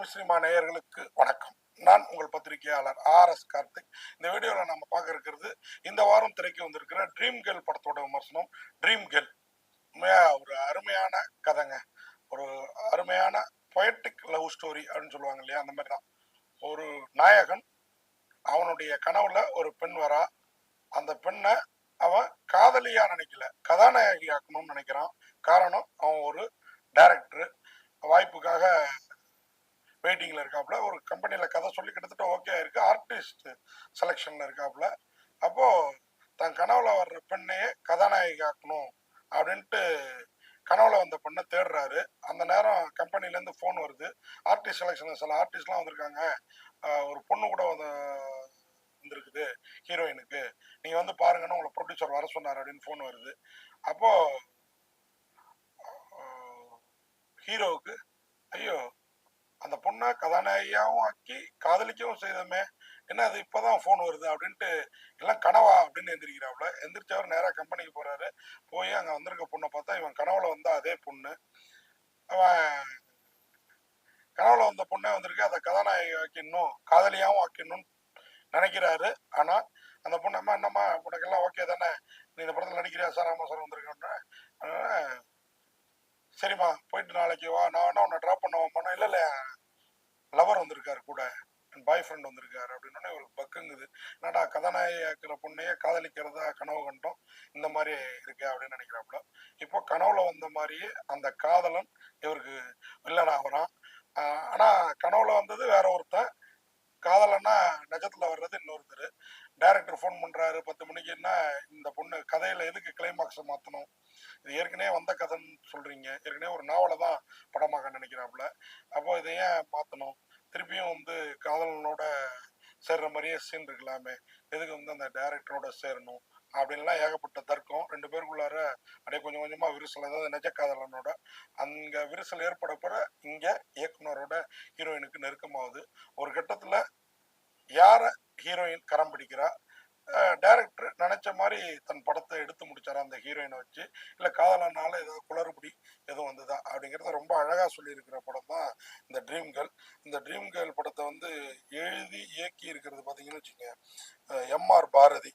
Tamil cinema நேயர்களுக்கு வணக்கம். நான் உங்கள் பத்திரிகையாளர் ஆர் எஸ் கார்த்திக். இந்த வீடியோவில் நம்ம பார்க்க இருக்கிறது இந்த வாரம் திரைக்கு வந்திருக்கிற ட்ரீம் கேர்ள் படத்தோட விமர்சனம். ட்ரீம் கேர்ள் உண்மையா ஒரு அருமையான கதைங்க. ஒரு அருமையான பொயட்டிக் லவ் ஸ்டோரி அப்படின்னு சொல்லுவாங்க இல்லையா அந்த மாதிரி தான் ஒரு நாயகன் அவனுடைய கனவுல ஒரு பெண் வரா. அந்த பெண்ணை அவன் காதலியா நினைக்கல. கதாநாயகி ஆக்கணும்னு நினைக்கிறான். காரணம் அவன் ஒரு டைரக்டரு வாய்ப்புக்காக வெயிட்டிங்கில் இருக்காப்புல ஒரு கம்பெனியில் கதை சொல்லி கிட்டத்தட்ட ஓகே ஆயிருக்கு. ஆர்டிஸ்ட் செலெக்ஷனில் இருக்காப்புல. அப்போது தன் கனவுல வர்ற பெண்ணையே கதாநாயகி ஆக்கணும் அப்படின்ட்டு கனவுல வந்த பெண்ணை தேடுறாரு. அந்த நேரம் கம்பெனிலேருந்து ஃபோன் வருது. ஆர்டிஸ்ட் செலெக்ஷன் சில ஆர்டிஸ்ட்லாம் வந்திருக்காங்க. ஒரு பொண்ணு கூட வந்து வந்திருக்குது ஹீரோயினுக்கு நீங்கள் வந்து பாருங்கன்னு உங்களை ப்ரொடியூசர் வர சொன்னார் அப்படின்னு ஃபோன் வருது. அப்போது ஹீரோவுக்கு அந்த கதாநாயகியாகவும் கதாநாயகியாவும் ஆக்கி காதலிக்கவும் செய்தோமே என்ன அது இப்போதான் ஃபோன் வருது அப்படின்ட்டு எல்லாம் கனவா அப்படின்னு எந்திரிக்கிறாப்புல எந்திரிச்சவர் நேராக கம்பெனிக்கு போறாரு. போய் அங்கே வந்திருக்க பொண்ணை பார்த்தா இவன் கனவுல வந்தா அதே பொண்ணு. அவன் கனவுல வந்த பொண்ணே வந்திருக்கு. அதை கதாநாயகி ஆக்கிடணும் காதலியாவும் ஆக்கிடணும்னு நினைக்கிறாரு. ஆனா அந்த பொண்ணு அம்மா என்னம்மா உனக்கெல்லாம் ஓகே தானே? நீ இந்த படத்தில் நடிக்கிறியா? சார் ஆமாம் சார் வந்திருக்கேன் சரிம்மா போயிட்டு நாளைக்கு வா. நான் வேணா உன்னை ட்ராப் பண்ண வாமா இல்லை லவர் வந்திருக்காரு கூட என் பாய் ஃப்ரெண்ட் வந்திருக்காரு அப்படின்னு ஒரு பக்குங்குது என்னடா கதாநாயகிற பொண்ணையே காதலிக்கிறதா கனவு கண்டோம். இந்த மாதிரி இருக்கு அப்படின்னு நினைக்கிறாப்புல. இப்போ கனவுல வந்த மாதிரியே அந்த காதலன் இவருக்கு வில்லன் ஆகுறான். ஆஹ் ஆனா கனவுல வந்தது வேற ஒருத்தன். காதலன்னா நிஜத்துல வர்றது இன்னொருத்தர். டைரக்டர் ஃபோன் பண்றாரு. பத்து மணிக்குன்னா இந்த பொண்ணு கதையில எதுக்கு கிளைமாக்ஸை மாத்தணும்? இது ஏற்கனவே வந்த கதைன்னு சொல்றீங்க. ஏற்கனவே ஒரு நாவலை தான் படமாக நினைக்கிறாப்புல. அப்போ இதை ஏன் மாத்தணும்? திருப்பியும் வந்து காதலனோட சேர்ற மாதிரியே சீன் இருக்கலாமே. எதுக்கு வந்து அந்த டைரக்டரோட சேரணும்? அப்படின்லாம் ஏகப்பட்ட தர்க்கம். ரெண்டு பேருக்குள்ளார அப்படியே கொஞ்சம் கொஞ்சமா விரிசல் அதாவது நிஜ காதலனோட அங்க விரிசல் ஏற்படப்பட இங்க இயக்குனரோட ஹீரோயினுக்கு நெருக்கமாகுது. ஒரு கட்டத்துல யார ஹீரோயின் கரம் பிடிக்கிறா? டேரக்டர் நினைச்ச மாதிரி தன் படத்தை எடுத்து முடிச்சாரா அந்த ஹீரோயினை வச்சு? இல்லை காதலனால ஏதாவது குளறுபடி எதுவும் வந்ததா? அப்படிங்கிறத ரொம்ப அழகாக சொல்லியிருக்கிற படம் தான் இந்த ட்ரீம் கேர்ள் இந்த ட்ரீம் கேர்ள் படத்தை வந்து எழுதி இயக்கி இருக்கிறது பார்த்தீங்கன்னு வச்சுங்க எம்ஆர் பாரதி.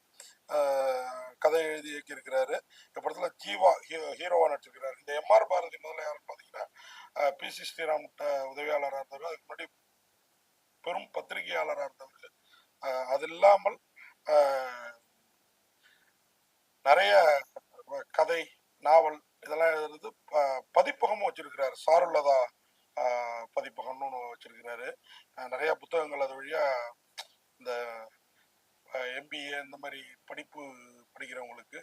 கதை எழுதி இயக்கியிருக்கிறாரு. இந்த படத்தில் ஜீவா ஹீரோ ஹீரோவாக நடிச்சிருக்கிறாரு. இந்த எம்ஆர் பாரதி முதல்ல யாருன்னு பார்த்தீங்கன்னா பி சி ஸ்ரீராம் உதவியாளராக இருந்தவர். அதுக்கு முன்னாடி பெரும் பத்திரிகையாளராக இருந்தவர். அது இல்லாமல் நிறைய கதை நாவல் இதெல்லாம் எழுதுறது ப- பதிப்பகமும் வச்சிருக்கிறாரு. சாருல்லதா பதிப்பகம்னு ஒன்று வச்சிருக்கிறாரு நிறைய புத்தகங்கள் அது வழியா இந்த எம்பிஏ இந்த மாதிரி படிப்பு படிக்கிறவங்களுக்கு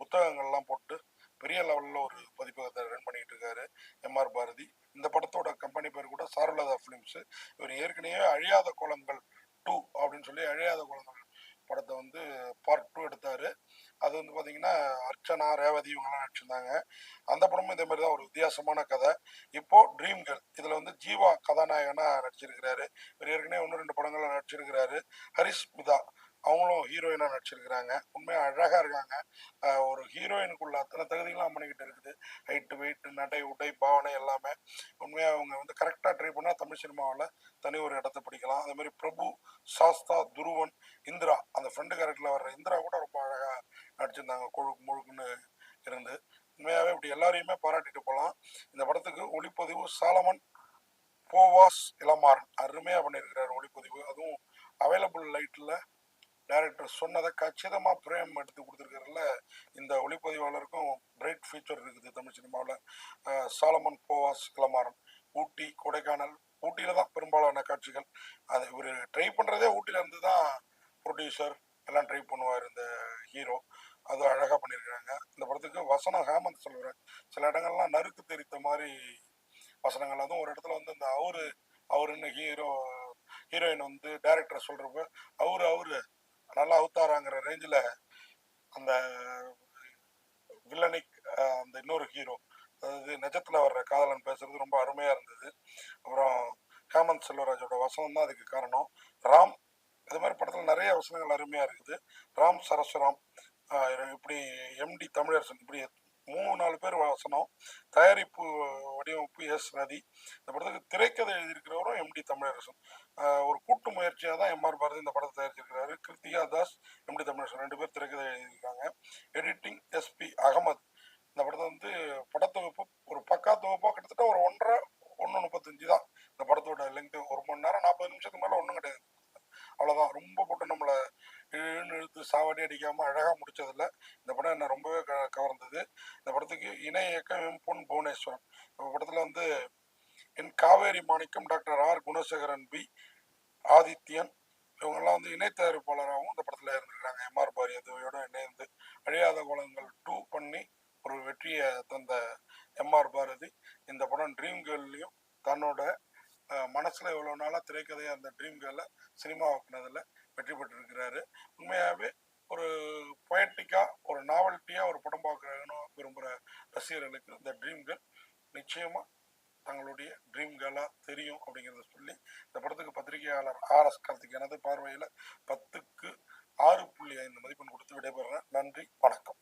புத்தகங்கள்லாம் போட்டு பெரிய லெவலில் ஒரு பதிப்பகத்தை ரன் பண்ணிட்டு இருக்காரு எம்ஆர் பாரதி. இந்த படத்தோட கம்பெனி பேர் கூட சாருலதா ஃபிலிம்ஸ் இவர் ஏற்கனவே அழியாத கோலங்கள் டூ அப்படின்னு சொல்லி அழியாத குளங்கள் படத்தை வந்து பார்ட் டூ எடுத்தார். அது வந்து பார்த்தீங்கன்னா அர்ச்சனா ரேவதி இவங்கெல்லாம் நடிச்சிருந்தாங்க. அந்த படமும் இதே மாதிரி தான் ஒரு வித்தியாசமான கதை. இப்போது ட்ரீம் கேர்ள் இதில் வந்து ஜீவா கதாநாயகனா நடிச்சிருக்கிறாரு. இவர் ஏற்கனவே ஒன்று ரெண்டு படங்களில் நடிச்சிருக்கிறாரு. ஹரிஷ் மிதா அவங்களும் ஹீரோயினாக நடிச்சிருக்கிறாங்க. உண்மையாக அழகாக இருக்காங்க. ஒரு ஹீரோயினுக்குள்ள அத்தனை தகுதிகளும் பண்ணிக்கிட்டு இருக்குது. ஹைட்டு வெயிட் நடை உடை பாவனை எல்லாமே. உண்மையாக அவங்க வந்து கரெக்டாக ட்ரை பண்ணால் தமிழ் சினிமாவில் தனி ஒரு இடத்த பிடிக்கலாம். அதே மாதிரி பிரபு சாஸ்தா துருவன் இந்திரா அந்த ஃப்ரெண்டு கேரக்டரில் வர்ற இந்திரா கூட ரொம்ப அழகாக நடிச்சிருந்தாங்க. கொழுக்கு முழுக்குன்னு இருந்து. உண்மையாகவே இப்படி எல்லாரையுமே பாராட்டிட்டு போகலாம் இந்த படத்துக்கு ஒளிப்பதிவு சாலமன் போவாஸ் இளமாறன். அருமையாக பண்ணியிருக்கிறார் ஒளிப்பதிவு. அதுவும் அவைலபிள் லைட்டில் டைரக்டர் சொன்னதை கச்சிதமாக பிரேம் எடுத்து கொடுத்துருக்கிறதுல இந்த ஒளிப்பதிவாளருக்கும் பிரைட் ஃபியூச்சர் இருக்குது தமிழ் சினிமாவில். சாலமன் போவாஸ் கிளமாறன் ஊட்டி கொடைக்கானல் ஊட்டியில தான் பெரும்பாலான காட்சிகள். அது இவர் ட்ரை பண்ணுறதே ஊட்டியிலேருந்து இருந்து தான் ப்ரொடியூசர் எல்லாம் ட்ரை பண்ணுவார் இந்த ஹீரோ அது அழகாக பண்ணியிருக்காங்க இந்த படத்துக்கு வசனம் ஹேமந்த் சொல்கிறேன் சில இடங்கள்லாம் நறுக்கு தெரித்த மாதிரி வசனங்கள். அதுவும் ஒரு இடத்துல வந்து இந்த அவரு அவருன்னு ஹீரோ ஹீரோயின் வந்து டைரக்டர் சொல்கிறப்ப அவரு அவரு நல்லா அவுத்தாராங்கிற ரேஞ்சில் அந்த வில்லனிக் அந்த இன்னொரு ஹீரோ அதாவது நெஜத்தில் வர்ற காதலன் பேசுறது ரொம்ப அருமையாக இருந்தது. அப்புறம் ஹேமந்த் செல்வராஜோட வசனம் தான் அதுக்கு காரணம். ராம் இது மாதிரி படத்தில் நிறைய வசனங்கள் அருமையாக இருக்குது. ராம் சரஸ்வராம் இப்படி எம்டி தமிழரசன் இப்படி மூணு நாலு பேர் வசனம். தயாரிப்பு வடிவமைப்பு எஸ் ரதி இந்த படத்துக்கு திரைக்கதை எம்டி தமிழரசன். ஒரு கூட்டு முயற்சியாக தான் எம்ஆர் பாரதி இந்த படத்தை தயாரிச்சிருக்கிறாரு. கிருத்திகா தாஸ் எம்டி தமிழரசன் ரெண்டு பேர் திரைக்கதை எழுதியிருக்காங்க. எடிட்டிங் எஸ்பி அகமத். இந்த படத்தை வந்து படத்தொகுப்பு ஒரு பக்கா தொகுப்பாக கிட்டத்தட்ட ஒரு ஒன்றரை ஒன்று முப்பத்தஞ்சு தான். இந்த படத்தோட லெங்க் ஒரு மணி நேரம் நாற்பது நிமிஷத்துக்கு மேலே ஒன்றும் கிடையாது. அவ்வளோதான் ரொம்ப போட்டு நம்மளை இழுன்னு இழுத்து சாவடி அடிக்காமல் அழகாக முடிச்சதில்ல இந்த படம் என்ன ரொம்பவே க கவர்ந்தது. இந்த படத்துக்கு இணை இயக்கம் எம் பொன் புவனேஸ்வரன். இந்த படத்தில் வந்து என் Kaveri Manickam doctor R. Gunasekaran B. Adithyan. இவங்கெல்லாம் வந்து இணைத்தயாரிப்பாளராகவும் இந்த படத்தில் இருந்திருக்காங்க. எம்ஆர் பாரதியோட இணைந்து அழியாத குளங்கள் டூ பண்ணி ஒரு வெற்றியை தந்த எம்ஆர் பாரதி. இந்த படம் ட்ரீம் கேர்ள்லையும் தன்னோட மனசில் இவ்வளோ நாளாக திரைக்கதையாக அந்த ட்ரீம் கேர்ல சினிமாவுக்குனதுல வெற்றி பெற்றிருக்கிறாரு. உண்மையாகவே ஒரு பொயட்டிக்காக ஒரு நாவல்ட்டியாக ஒரு படம் பார்க்கணும் விரும்புகிற ரசிகர்களுக்கு இந்த ட்ரீம் கேர்ள் நிச்சயமாக தங்களுடைய ட்ரீம் கேர்லா தெரியும் அப்படிங்கிறத சொல்லி இந்த படத்துக்கு பத்திரிகையாளர் ஆர் எஸ் கார்த்திக் எனது பார்வையில் பத்துக்கு ஆறு புள்ளி ஐந்து மதிப்பெண் கொடுத்து விடைபெறுறேன். நன்றி வணக்கம்.